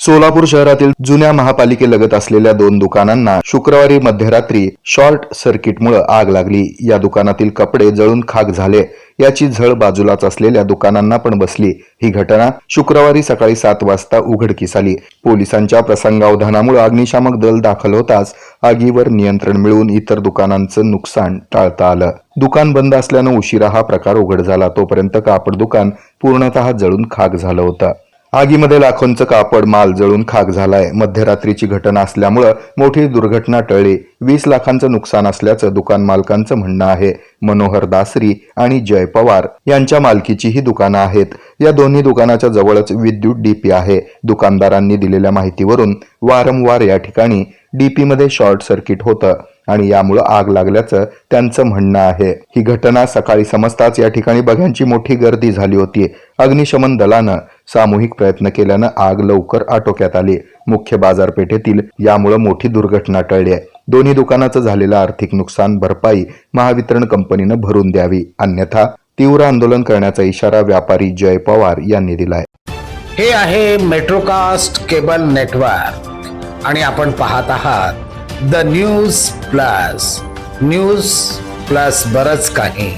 सोलापूर शहरातील जुन्या महापालिकेलगत असलेल्या दोन दुकानांना शुक्रवारी मध्यरात्री शॉर्ट सर्किटमुळे आग लागली. या दुकानातील कपडे जळून खाक झाले. याची झळ बाजूलाच असलेल्या दुकानांना पण बसली. ही घटना शुक्रवारी सकाळी सात वाजता उघडकीस आली. पोलिसांच्या प्रसंगावधानामुळे अग्निशामक दल दाखल होताच आगीवर नियंत्रण मिळवून इतर दुकानांचं नुकसान टाळता आलं. दुकान बंद असल्यानं उशिरा हा प्रकार उघड झाला. तोपर्यंत कापड दुकान पूर्णतः जळून खाक झालं होतं. आगीमध्ये लाखोंचं कापड माल जळून खाक झालाय. मध्यरात्रीची घटना असल्यामुळं मोठी दुर्घटना टळली. वीस लाखांचं नुकसान असल्याचं दुकान मालकांचं म्हणणं आहे. मनोहर दासरी आणि जय पवार यांच्या मालकीची ही दुकानं आहेत. या दोन्ही दुकानाच्या जवळच विद्युत डीपी आहे. दुकानदारांनी दिलेल्या माहितीवरून वारंवार या ठिकाणी डीपी मध्ये शॉर्ट सर्किट होतं आणि यामुळं आग लागल्याचं त्यांचं म्हणणं आहे. ही घटना सकाळी समजताच या ठिकाणी बघ्यांची मोठी गर्दी झाली होती. अग्निशमन दलानं सामूहिक प्रयत्न केल्यानं आग लवकर आटोक्यात आली. मुख्य बाजारपेठेतील यामुळं मोठी दुर्घटना टळली आहे. दोन्ही दुकानाचं झालेलं आर्थिक नुकसान भरपाई महावितरण कंपनीनं भरून द्यावी अन्यथा तीव्र आंदोलन करण्याचा इशारा व्यापारी जय पवार यांनी दिलाय. हे आहे मेट्रोकास्ट केबल नेटवर्क. आणि आपण पाहत आहात the news plus. News plus बरच काही.